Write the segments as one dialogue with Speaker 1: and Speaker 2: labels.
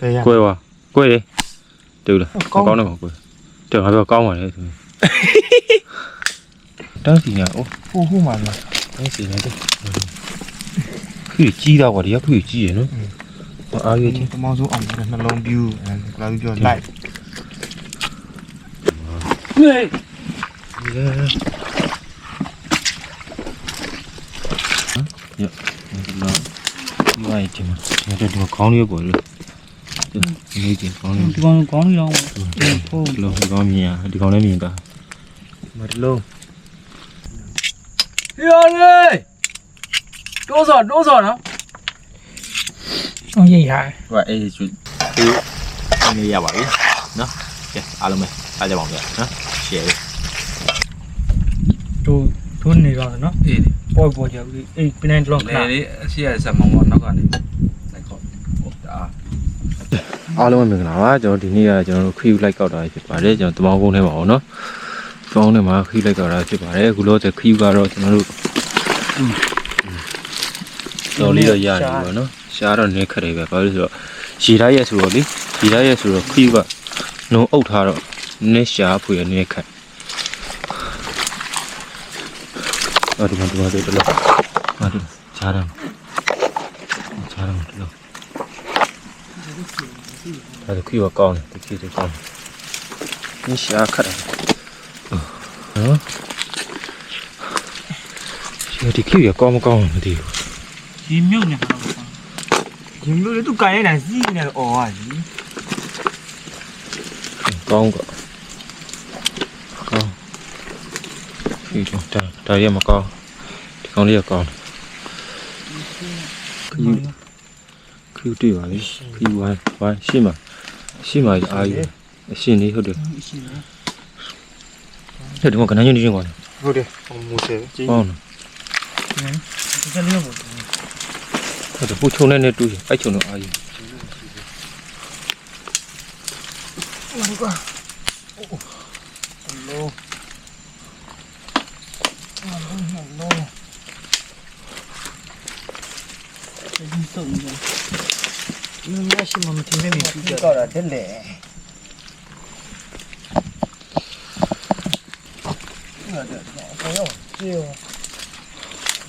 Speaker 1: ဘယ်ရ
Speaker 2: ကွဲသွားကွဲတယ်တူလား
Speaker 1: ကောင်း
Speaker 2: ကောင်းတယ်မကွဲတယ်ငါပြောကောင်းပါလေဆိုတန်းစီညာအိုး
Speaker 1: ဟိုဟိုမှာလား
Speaker 2: တန်းစီနေတယ်ခီကြီးတာကွာဒီကခီကြီးရနော်အားရချင်း
Speaker 1: တမောင်းစိုးအောင်တယ်နှလုံးပြူအဲကလာပြီးပြောလိုက်
Speaker 2: ဟေးရရလာဒီဝိုင်းချင်းမဒီတော့ခေါင်းလေးပေါ်လေ ဒီချင်းခေါင်းလေး
Speaker 3: ဒီကောင်ကောင်းနေတော့
Speaker 2: ဟုတ်လို့ဒီကောင်မြင်ရဒီကောင်လည်းမြင်တာမတလုံး
Speaker 3: ရောလေတိုးစောတိုးစောနော်အောင်ရိတ်ဟာ
Speaker 4: ဟိုကအေးကျွဒီအနေရပါပြီနော်ကဲအားလုံးပဲအားကြပါအောင်ဗျာနော် share လေး
Speaker 3: တို့တို့နေတော့နော်
Speaker 4: အေး
Speaker 3: ပေါ်ပေါ်ကြဘူးအေးပြနိုင်တော့ခ
Speaker 4: လေ
Speaker 3: ဏ
Speaker 4: လေအရှိရဆက်မောင်မောင်နောက်ကနေလိုက်ခေါ်ဟိုဒါ
Speaker 2: အားလုံးပဲမင်္ဂလာပါကျွန်တော်ဒီနေ့ကကျွန်တော်တို့ခရီးလိုက်ကောက်တာဖြစ်ပါတယ်ကျွန်တော်တမောင်းကုန်းထဲမှာပေါ့နော်တမောင်းထဲမှာခရီးလိုက်ကောက်တာဖြစ်ပါတယ်အခုလောဆယ်ခရီးကတော့ကျွန်တော်တို့တော်လေးတော့ရနေပြီပေါ့နော်ရှားတော့နည်းခက်တယ်ပဲဘာလို့လဲဆိုတော့ရေထားရက်ဆိုတော့လေရေထားရက်ဆိုတော့ခရီးကနှုံအုပ်ထားတော့နည်းရှားဖွေရနည်းခက်အော်ဒီမှာဒီမှာတို့တော့ဟာဒီရှားတယ်ရှားတယ်တော့ ဒါတခုရောကောင်းတယ်တခုတည်းကောင်းတယ်นี่ရှာခတ်တယ်နော်ရှာဒီခုရောကောင်းမကောင်းမသိဘူး
Speaker 3: ဒီမြုပ်နေတာ
Speaker 1: ဒီမျိုးလေးသူကန်ရိုက်နိုင်စီးနေတော့အော်ဟာကြီး
Speaker 2: ကောင်းကကောင်းဒီတော့ဒါဒါရမကောင်းဒီကောင်းလေးကကောင်းတယ်ခယူ ခယူတွေ့ပါလေခယူဝိုင်းဝိုင်းရှေ့မှာရှေ့မှာအာယူအရှင်လေးဟုတ်တယ်
Speaker 3: ရှိတယ်
Speaker 2: ဟဲ့ဒီမှာကနန်းချင်းချင်းကောင်းတယ်
Speaker 1: ဟုတ်တယ်ဟိုမူဆယ်ကြီး
Speaker 2: ကောင်းတယ်
Speaker 3: ဒီကလေးပေါ့
Speaker 2: ဟုတ်တယ်ပူချုံနဲ့နဲ့တူးရင်အဲ့ချုံတော့အာယူ
Speaker 3: ဒီစုံနေ
Speaker 1: မင်းမရှိမှမထင်နေပြီပြီးတော့တာတက်လေဟုတ်တယ်အော်ရောကျေ ရော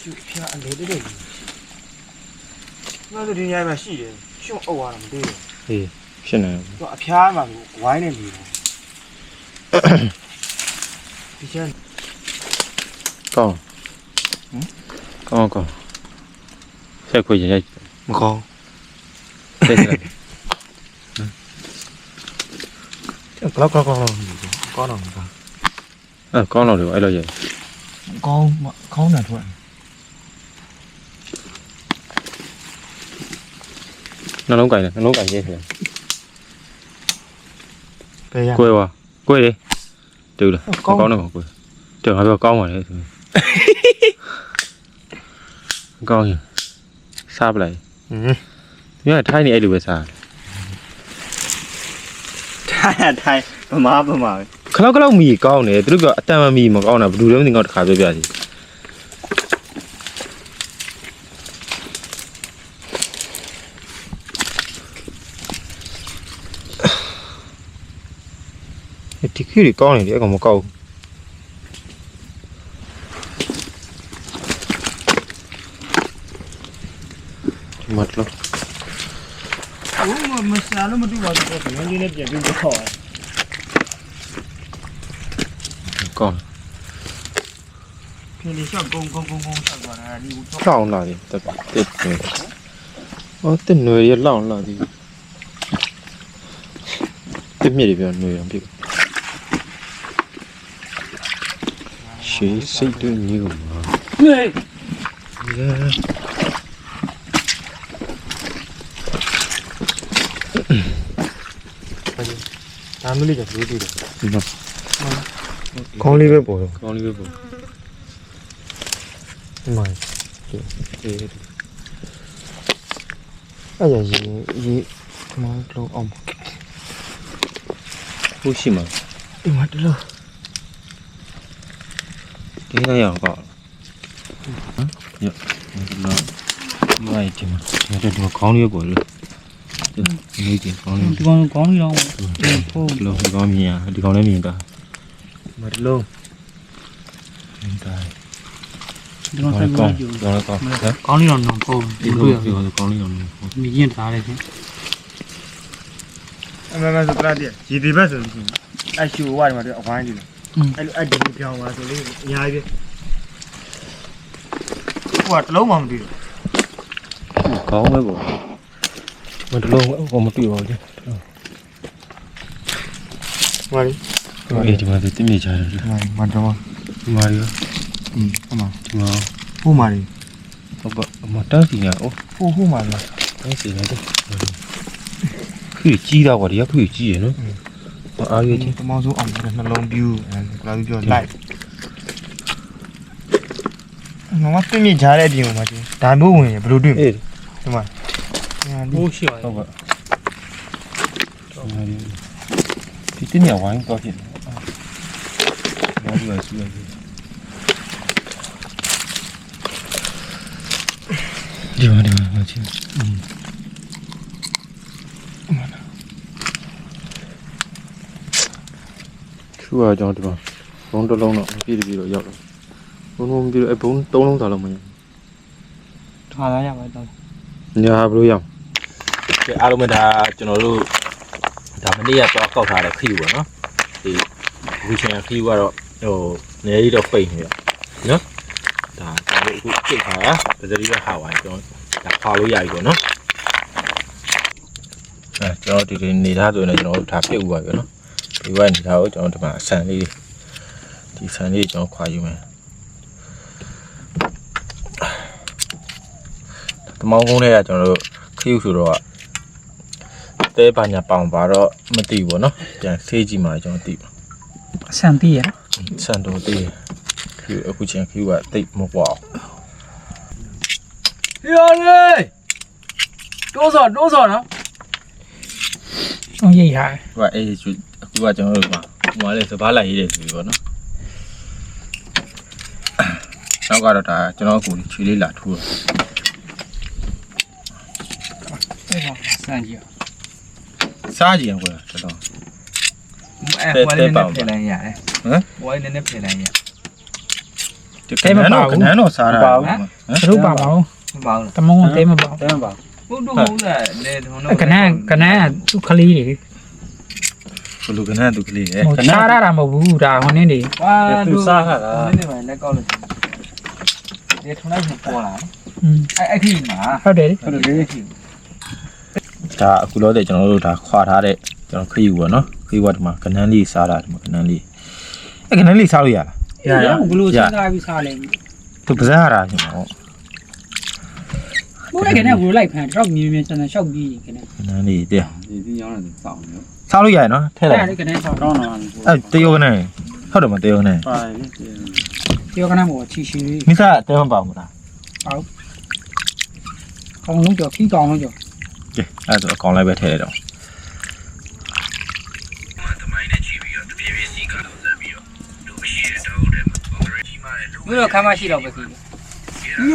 Speaker 1: ရှုဖျားအလေတဲ့ငါတို့ဒီညမှာရှိတယ်ရှုံအုပ်ရတာမသိဘူး
Speaker 2: ဟေးဖြစ်နေတယ်
Speaker 1: သူအဖျားမှာဝိုင်းနေပြီဒီချမ်း
Speaker 2: ကောင်းကောင်းကောင်းဆက်ခွေရိုက်
Speaker 1: မကောင်း
Speaker 2: ဆက်ဆက်
Speaker 1: ဘလောက် ကောင်းကောင်းကောင်းတော့မကောင်း
Speaker 2: အဲကောင်းတော့တယ်အဲ့လိုရိုက်
Speaker 1: ကောင်းကောင်းတာထွက်
Speaker 2: နှလုံးကင်တယ်နှလုံးကင်ရိုက်တယ်
Speaker 1: ဘယ်ရ
Speaker 2: ကွဲသွားကွဲတ ယ်တူလားကောင်းတယ်မကွဲတယ်ငါပြောကောင်းပါလေဆိုကောင်းရင်စားပလိုက်
Speaker 1: ဟင်း
Speaker 2: ဒီကထိုင်းနေအဲ့လိုပဲစား
Speaker 4: ထိုင်ထိုင်ဗမာဗမာပဲ
Speaker 2: ခလောက်ခလောက်မီကောင်းတယ်သူတို့ကအတန်မမီမကောင်းတာဘယ်သူလဲမသိငါတခါပြောပြစီဒီခီရီကောင်းနေတယ်အကောင်မကောက်ဘူး မတ်လို့
Speaker 1: ဘူးမစားလို့မတူပါဘူးဘယ်လိုလေးနဲ့ပြန်ပြီးတော့ခေါ်
Speaker 2: ကောင်း
Speaker 1: ဖြေလေးရှော့ကုန်းကုန်းကုန်းကုန်းဆက်သွားတာဒီဘူးတော့
Speaker 2: လောင်လာတယ်တက်တက်နေအော်တက်နွေရလောင်လာသည်တက်မြစ်ရပြောနွေရပြီရှေးစိတ်တူညူမှာ
Speaker 3: ဟေး
Speaker 1: ဒါမျိုးလေးကလေးတွေ့တယ်
Speaker 2: ဒီမှာ
Speaker 1: ခေါင်းလေးပဲပေါ်တော့
Speaker 2: ကောင်းလေးပဲပေါ့
Speaker 1: ဒီမှာ
Speaker 2: အေး
Speaker 1: အဲ့ရရေးရေးဒီမှာတော့အောင်
Speaker 2: ဟုတ်ရှိမှာ
Speaker 1: ဒီမှာတလို့
Speaker 2: ဒီကရအောင်ကောက်ဟမ်ညဒီမှာဒီဝိုင်းဒီမှာဒီမှာခေါင်းလေးပဲပေါ့လေ
Speaker 3: နေကြည့်ကောင်းနေ
Speaker 5: ဒီကောင်ကောင်းနေတော့ဟုတ်
Speaker 3: ဒီလိုဒီကောင်းမြင်ရဒီကောင်းလည်းမြင်တာမတလုံးမြင်တာ
Speaker 5: ဒီ
Speaker 3: ကော
Speaker 5: ကောင်
Speaker 3: င်း
Speaker 5: ဆက်
Speaker 3: ကော
Speaker 5: ပြီး
Speaker 3: င်းကောင်းကောင်းဟမ်
Speaker 5: ကောင်းနေတော့တော့ဟုတ်
Speaker 3: ဒီ
Speaker 5: ဒီ
Speaker 3: လို
Speaker 5: တွေ့ရ
Speaker 3: ဒီကောင်းကောင်းလေးတော့
Speaker 5: မြင်ထားတယ်ခင်
Speaker 1: အမှန်မှန်ဆိုပြတဲ့ရေဒီဘက်ဆိုလို့ရှိရင်အဲ့ရှူဝါဒီမှာတော့အဝိုင်းကြီးလေအဲ့လိုအဲ့ဒီပြောင်းသွားဆိုလေအများကြီးပဲဟိုကတလုံးမှမတွေ့ဘူး
Speaker 3: ကောင်းပဲပေါ့ မတလုံးဘောမတွေ့ပါဘူး
Speaker 1: ဟိုလေ
Speaker 3: အေးဒီမှာသူတင်မြေချတယ်
Speaker 1: ဟိုမန်တော်
Speaker 3: ဒီမှာရော
Speaker 1: อืมဟိုမှာ
Speaker 3: ဒီမှာ
Speaker 1: ဟိုမှာလေ
Speaker 3: ဟုတ်ပါမတန်းစီညာအိုး
Speaker 1: ဟိုဟိုမှာလေ
Speaker 3: တန်းစီရတယ်ခွေကြီးတာကွာဒီကခွေကြီးရနော်အားရချင်း
Speaker 1: တမောင်းစိုးအောင်နှလုံးပြူအဲ့ဒါကပြောလိုက်ငါမသိမြင်ကြတဲ့အပြင်မှာချင်းဒါမျိုးဝင်ဘယ်လိုတွေ့မလဲ
Speaker 3: အေး
Speaker 1: ဒီမှာ ညာဒီ
Speaker 5: ဟိုးရှိပါ
Speaker 3: ဟုတ်ပါဒီတင်မြေဝိုင်းတော့ဖြစ်တယ်ဘာလို့လဲဆူရည်ဒီမှာဒီမှာမချင်းချူရကြောင်းဒီမှာဘုံတစ်လုံးတော့ပြည့်တပြည့်တော့ရောက်တော့ဘုံဘုံပြီးတော့အဘုံသုံးလုံးသာလောက်မရ
Speaker 5: ထားလာရပါတော့
Speaker 3: ညာဘလို့ရောက်
Speaker 2: ကဲအားလုံးပဲဒါကျွန်တော်တို့ဒါမနေ့ကတော့ကောက်ထားတဲ့ခီးပေါ့နော်ဒီဝီချန်ခီးကတော့ဟိုနည်းလေးတော့ပိတ်နေရနော်ဒါကျွန်တော်တို့အခုချိန်ခါတာပစရီကဟာဝိုင်းကျွန်တော်ဒါခွာလို့ရပြီပေါ့နော်အဲကျွန်တော်ဒီဒီနေသားဆိုရင်လည်းကျွန်တော်တို့ဒါပြစ်ဥပါပြီနော်ဒီဝိုင်းနေသားကိုကျွန်တော်ဒီမှာအဆန်လေးဒီဆန်လေးကျွန်တော်ခွာယူမယ်တမောင်းကုန်းထဲကကျွန်တော်တို့ခီးဆိုတော့ တဲပါညာပေါင်ပါတော့မသိဘူးเนาะပြန်ဆေးကြည့်မှကျွန်တော်သိပါ
Speaker 5: ဆန်တီးရ
Speaker 2: စန်တော်သိခီအခုချင်းခီကတိတ်မပွား
Speaker 5: ရောလေတိုးစောတိုးစောနော်အောင်ရိတ်ဟာ
Speaker 2: ဟိုကအေးအခုကကျွန်တော်တို့ကဟိုကလည်းစပားလိုက်ရေးတယ်ဆိုပြီးပေါ့နော်နောက်ကတော့ဒါကျွန်တော်အခုခြေလေးလာထိုး
Speaker 5: အဲ့ဒါဆန်ကြီး
Speaker 2: စားကြည့်အောင်ကွာတော်တော်
Speaker 4: အဲဝိုင်းနဲ့ဖယ်လိုက်ရတယ်
Speaker 2: ဟမ်
Speaker 4: ဝိုင်းနဲ့ဖယ်လိုက်ရ
Speaker 2: ဒီကနန်းတော့ကနန်းတော့စားတာ
Speaker 5: ဘလို့ပါပါဦး
Speaker 4: မပါဘူး
Speaker 5: တမုံတဲမပါ
Speaker 3: တဲမပါ
Speaker 4: ဟုတ်တော့ဟုတ်လားလေထုံတော့
Speaker 5: ကနန်းကနန်းသူ့ခလေးတွေ
Speaker 2: ဘလူကနန်းသူကလေးရဲ့
Speaker 5: ဟိုချားရတာမဟုတ်ဘူးဒါဟိုနင်းတွေ
Speaker 4: ဝါ
Speaker 3: သူစားခါတာ
Speaker 4: နည်းနည်းမှလက်ကောက်လို့ဒီထုံလိုက်ပေါ်လာ
Speaker 5: อืม
Speaker 4: အဲ့အဲ့ဒီမှာ
Speaker 5: ဟုတ်တယ်
Speaker 4: ဟုတ်တယ်လေ
Speaker 2: ဒါအခုလို့တဲ့ကျွန်တော်တို့ဒါခွာထားတဲ့ကျွန်တော်ခီးပေါ့နော်ခီးကဒီမှာကနန်းလေးစားတာဒီမှာကနန်းလေးအဲကနန်းလေးစားလို့ရလား
Speaker 5: ရရဘလို့စဉ်းစားပြီးစားလဲ
Speaker 2: သူပါဇက်ရတာရှင်ပေါ့
Speaker 5: ဘိုးလည်းကနန်းဘလို့လိုက်ဖန်တော့မြင်းမြင်းဆန်ဆန်ရှောက်ပြီးကနန်း
Speaker 2: ကနန်းလေးတဲ့
Speaker 4: ဒီဒီရောင်းတယ်စောင်းနော်
Speaker 2: စားလို့ရတယ်နော်ထည့်
Speaker 5: အဲ့
Speaker 2: လိုက်
Speaker 5: ဒါကနန်းဆောက်
Speaker 3: တော့တော့
Speaker 2: အဲတယောကနန်းဟုတ်တယ်မတယောကနန်း
Speaker 3: ပါလေ
Speaker 5: ဒီကနန်းဘောချီချီ
Speaker 2: မိစားတဲမပါဘူးလား
Speaker 5: ကောင်းလုံးကြော်ခီးကောင်းလုံးကြော်
Speaker 2: ကဲအဲ့ဒါအကောင်လိုက်ပဲထည့်လိုက်တော့
Speaker 4: ဘယ်တော့ခမ်းမရှိတော့ပဲစီ
Speaker 5: ဒီ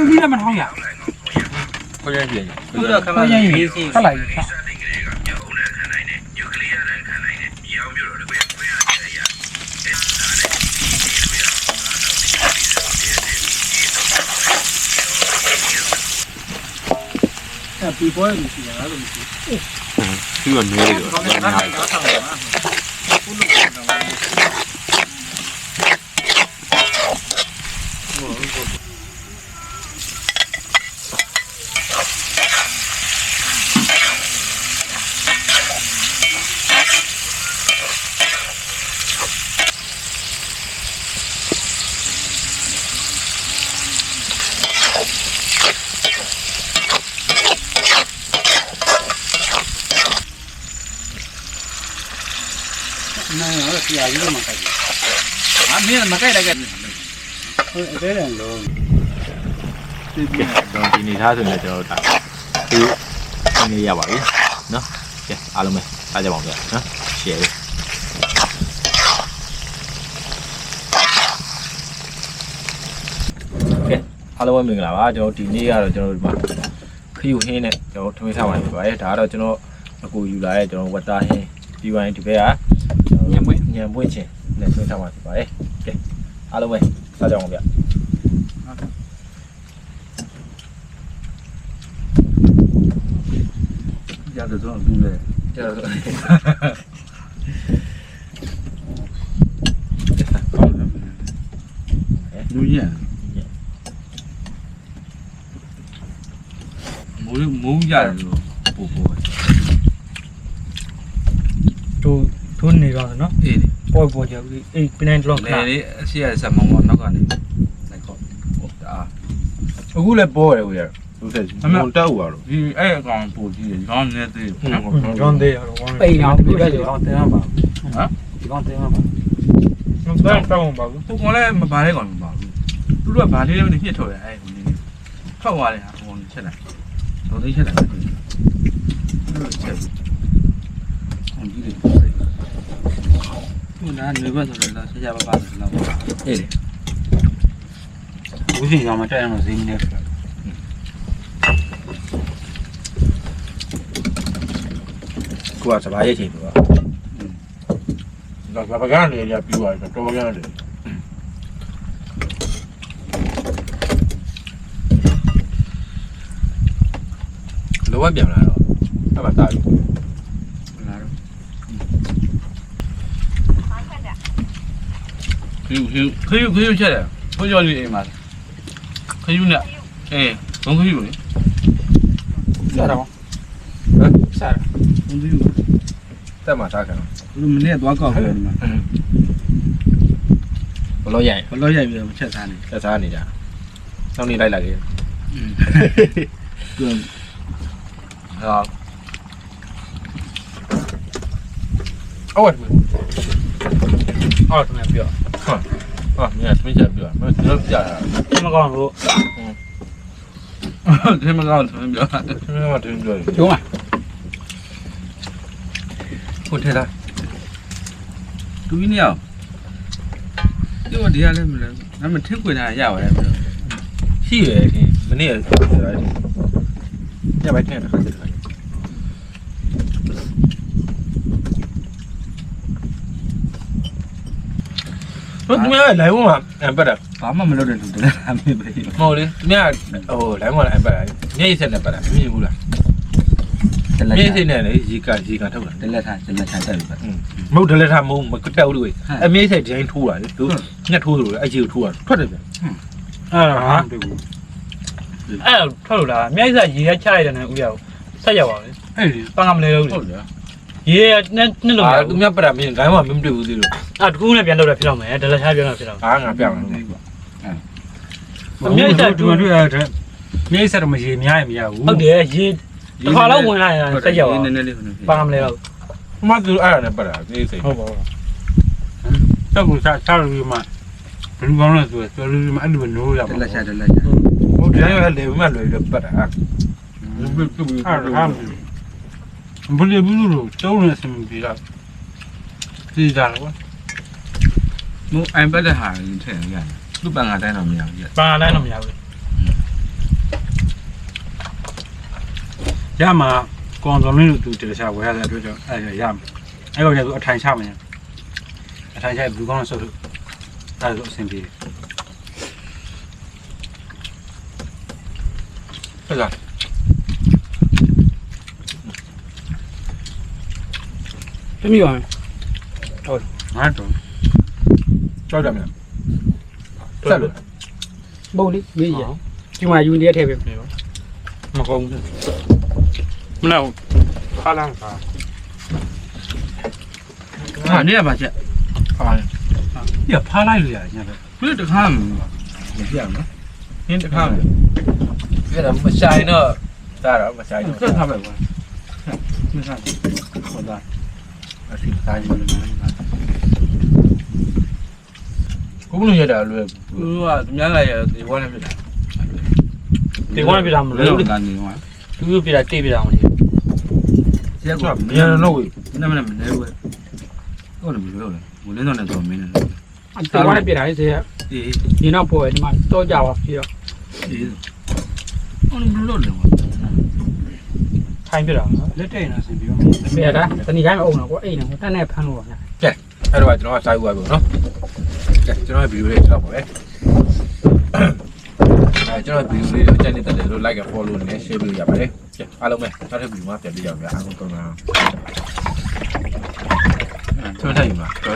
Speaker 5: ဒီလည်းမထောင်းရ
Speaker 2: ခွင့်ရရှိရ
Speaker 4: ဘယ်တော့ခမ်းမရှိရေးစီ
Speaker 5: ဖတ်လိုက်ဖတ် ဒီပွဲလို့ရှိရတာလို့မရှိ
Speaker 2: ပြီးတော့နည်းလေးတော့
Speaker 5: နိုင်
Speaker 4: အမင်းမကြိုက်လိုက်ခဲ့
Speaker 5: ဟိုအဲတဲ့လုံး
Speaker 2: ကဲတော့ဒီနေသားဆိုရင်ကျွန်တော်တို့ဒါဒီနေရပါပြီနော်ကဲအားလုံးပဲအားကြပါအောင်ဗျာနော် share လေးကဲအားလုံးပဲမင်္ဂလာပါကျွန်တော်ဒီနေ့ကတော့ကျွန်တော်ဒီမှာခရီးဟင်းနဲ့ကျွန်တော်ထမင်းစားပါနေပါတယ်ဒါကတော့ကျွန်တော်အကိုယူလာတဲ့ကျွန်တော်ဝတ်သားဟင်းပြီးသွားရင်ဒီဘက်ကညံပွင့်ညံပွင့်ချင်း နဲ့ဆွဲထားမှာဖြစ်ပါတယ်ကဲအားလုံးပဲစားကြအောင်ဗျ
Speaker 4: ရတယ်ဆိုတော့ဘူးလေ
Speaker 2: ကျတော့
Speaker 4: လူကြီးမိုးမိုးရတယ်လို့ပို့ပို့
Speaker 1: တို့ တို့နေပါနော်
Speaker 4: အေးလေ
Speaker 1: ပေါ်ပေါ်ကြပြီအေးပင်းတော့ခ
Speaker 4: လေ
Speaker 1: ဏ
Speaker 4: လေအရှိရဆက်မောင်းတော့နောက်ကနေလိုက်ခေါ်ဟုတ်တာ
Speaker 2: အခုလည်းပေါ်တယ်ဦးရလူဆက်မုံတောက်ပါတော့
Speaker 4: ဒီအဲ့အကောင်ပို့ကြည့်တယ်ဒီကောင်နည်းသေးတယ်နော်
Speaker 1: ဂျွန်ဒေးရော
Speaker 5: ပိန်အောင်ပြည့်တယ်
Speaker 1: အောင်တင်ရပါ
Speaker 4: ဟမ်
Speaker 1: ဒီကောင်တင်ရပါဘယ်တော့ပါဘူး
Speaker 4: ဟိုကောင်လည်းမပါတဲ့ကောင်မပါဘူးသူတို့ကဘာလေးလေးနဲ့ညှစ်ထုတ်ရအဲ့ဟိုနေထွက်သွားတယ်ဟာဟိုနေချက်လိုက်တော့သိချက်လိုက်သူတို့ချက်အောင်ကြည့် တယ်သူကနေဘက်ဆိုတော့ဆက်ကြပါပါဆိုတော့
Speaker 2: အေးလေ
Speaker 1: ဘူးစီရောမတက်ရအောင်ဈေးနေတယ်
Speaker 2: ကိုကစပါးရိတ်ချိန်ပေါ့ဒါကပကန်းလေးရပြီးသွားတယ်တော်ကန်းလေးလောကပြန်လာတော့အဲ့မှာတာပြီ
Speaker 4: လာတော့ခ ယူခယူခယူခယူချက်တယ်ဘိုးကျော်လေးအိမ်မှာခယူနဲ့အေးဘုံခယူလေ
Speaker 1: စားတော့
Speaker 2: ဟမ်
Speaker 1: စား
Speaker 4: ဘုံခယူ
Speaker 2: တက်မှာစားခံတော့
Speaker 4: လူမနေ့သွားကောက်တယ်ဒီမှာ
Speaker 2: ဘလို့ရိုင်
Speaker 4: ဘလို့ရိုက်ပြီးတော့ချက်စားနေ
Speaker 2: ဆက်စားနေကြစောင်းနေလိုက်လာခဲ့
Speaker 4: သူဟာ
Speaker 2: အော်ဝတ်
Speaker 1: အော်တမန်ပြော
Speaker 2: ဟာမြတ်သမီးချက်ပြောမင်းတို့ပြတာ
Speaker 1: မကောင်းလို့
Speaker 4: ဒီမှာကောင်းတယ်ပြော
Speaker 2: သမီးကတင်းပြောတယ်
Speaker 5: ကျုံးပါ
Speaker 2: ဟုတ်ထဲလား
Speaker 4: သူကြီးနေအောင်ဒီကဒီရလဲမလဲဒါမှထင်းခွေတာရပါတယ်ပြော
Speaker 2: ရှိရယ်ခင်မနေ့ကပြောတာညပိုင်းထဲတာခါတယ် တ်သူများလိုင်းဝမှာအမ်ပတ်တာ
Speaker 4: ဘာမှမလုပ်တဲ့လူတည်းအမေပဲ
Speaker 2: မဟုတ်လေသူများဟိုလိုင်းဝမှာအမ်ပတ်တာမျက်ရည်ဆက်နဲ့ပတ်တာမမြင်ဘူးလား
Speaker 4: တလက်
Speaker 2: မျက်ရည်ဆက်နဲ့လေရေကရေကထုတ်တာ
Speaker 4: တလက်ထားတလက်ထားတက်ပြီပဲ
Speaker 2: မဟုတ်တယ်လက်ထားမဟုတ်မကတက်ဘူးလို့အမျက်ရည်ဆက်ဒီတိုင်းထိုးတာလေသူညက်ထိုးတယ်လို့အဲ့ကြီးကိုထိုးတာထွက်တယ်ဗျ
Speaker 1: အဲ့ဒါဟာတူဘူးအဲ့ထွက်လို့လားမြိုက်စားရေရချလိုက်တယ်နဲ့ဦးရအောင်ဆက်ရောက်ပါလေ
Speaker 4: အဲ့ဒီ
Speaker 1: ပန်းကမလဲလို့
Speaker 4: ဟုတ်တယ်
Speaker 1: ရေရနဲ့နှစ်လုံး
Speaker 2: အာ
Speaker 1: ရ
Speaker 2: သူများပတ်တာမင်းလိုင်းဝမှာမတွေ့ဘူးသေးလို့
Speaker 1: အဲ့တကူနဲ့ပြန်တော့ဖြစ်တော့မယ်ဒလချာပြန်တော့ဖြစ်တော့
Speaker 2: အာငါပြောင်းတယ်
Speaker 1: မြိုက်စားတူတူရတဲ့
Speaker 6: မြေဆက်တော့မရေများရင်မရဘူး
Speaker 1: ဟုတ်တယ်ရေတစ်ခါလောက်ဝင်လာရင်ဆက်ရောက်
Speaker 4: နည်းနည်းလေး
Speaker 1: ပန်းကမလဲတော့
Speaker 2: မသူအဲ့ဒါနဲ့ပတ်တာမျက်ရည်ဆက်
Speaker 1: ဟုတ်ပါဘူး
Speaker 6: တော့ကိုစားစားလို့မှဘယ်လိုကောင်းလဲဆိုတော့ပြောလို့မှအဲ့လိုနိုးရ
Speaker 4: တ
Speaker 6: ပါ
Speaker 4: လက်ထားတလက်ထား
Speaker 2: ဟုတ်တယ်ရလေဘယ်မှာလွယ်လွယ်ပတ်တာ
Speaker 6: အဲ့ဒါ ဘယ်လိုဘူးလို့တုံးနေစမ်းပြီးတော့ဒီကြတော့
Speaker 4: မအိုင်ပတ်တဲ့ဟာရင်ထည့်ရတယ်သူ့ပန်ကတိုင်းတော့မရဘူးကြ
Speaker 1: ပန်းကတိုင်းတော့မရဘူး
Speaker 6: ရမှာကွန်တော်လင်းလို့သူတရချဝယ်ရတဲ့အတွက်ကြောင့်အဲ့ဒါရမှာအဲ့တော့ကျသူအထိုင်ချမယ်အထိုင်ချဘယ်လိုကောင်းလဲဆိုတော့အဲ့ဒါဆိုအဆင်ပြေတယ်
Speaker 2: ဟုတ်လား
Speaker 5: ပြမိပါမယ်
Speaker 6: ငါတော့
Speaker 2: ကြောက်တယ်မလားဆက်လို့
Speaker 5: ဘုံလေးရေးရဒီမှာယူနေရထည့်ပေးမယ်
Speaker 6: မကောင်းဘူးမလားဖားလန်းဖား
Speaker 4: ဟာနေရပါချက်
Speaker 2: ဟာ
Speaker 6: ပြဖားလိုက်လို့ရတယ်ညတော့
Speaker 4: ဘယ်တခါမပြောင်းနော်နင်းတခါမ
Speaker 2: အဲ့ဒါမဆိုင်တော့ဒါတော့မဆိုင်တော့
Speaker 4: ဆက်ထားပဲကွာမစားဟောတာ
Speaker 2: အစီတိုင်းမလို့ကိုဘလို့ရတာလွယ်
Speaker 4: သူကသူများလာရဒီဝါနဲ့ပြတာ
Speaker 1: ဒီကောင်းပြတာမ
Speaker 4: လဲ
Speaker 1: လို့
Speaker 4: လို့ကနေကွာ
Speaker 1: သူပြတာတိပြတာမလို့
Speaker 4: ရက်ကွာ
Speaker 2: မြန်တော့ဝေး
Speaker 4: နမနမနေဝဲဟုတ်တယ်မလို့လေမလင်းတော့လည်းတော့မင်းနေ
Speaker 5: ဒီကောင်းပြတာလေးစေရ
Speaker 4: အေး
Speaker 5: ဒီနောက်ပေါ်ဒီမှာတော့ကြပါပြီတော့
Speaker 4: အေးဟုတ်တယ်မလို့လေကွာ
Speaker 5: ထိုင်ပြတာ
Speaker 6: လက်တဲ့နေတာစင်ပြီးတော့
Speaker 5: ပြရတာတဏီခိုင်းမအောင်တော့ကိုအိတ်နေတက်နဲ့ဖမ်းလို့ပါဗျာ
Speaker 2: အဲ့တော့ကျွန်တော်ကစားဦးပါပြီနော်ကဲကျွန်တော်ရဲ့ဗီဒီယိုလေးတော့ပါပဲအဲကျွန်တော်ဗီဒီယိုလေးကိုကြိုက်နေတဲ့လို့ like and follow နဲ့ share ပေးလို့ရပါတယ်ကဲအားလုံးပဲနောက်ထပ်ဗီဒီယိုမှာပြန်ပြကြပါမယ်အားလုံးကောင်းပါဆွဲထိုင်ပါဆွဲ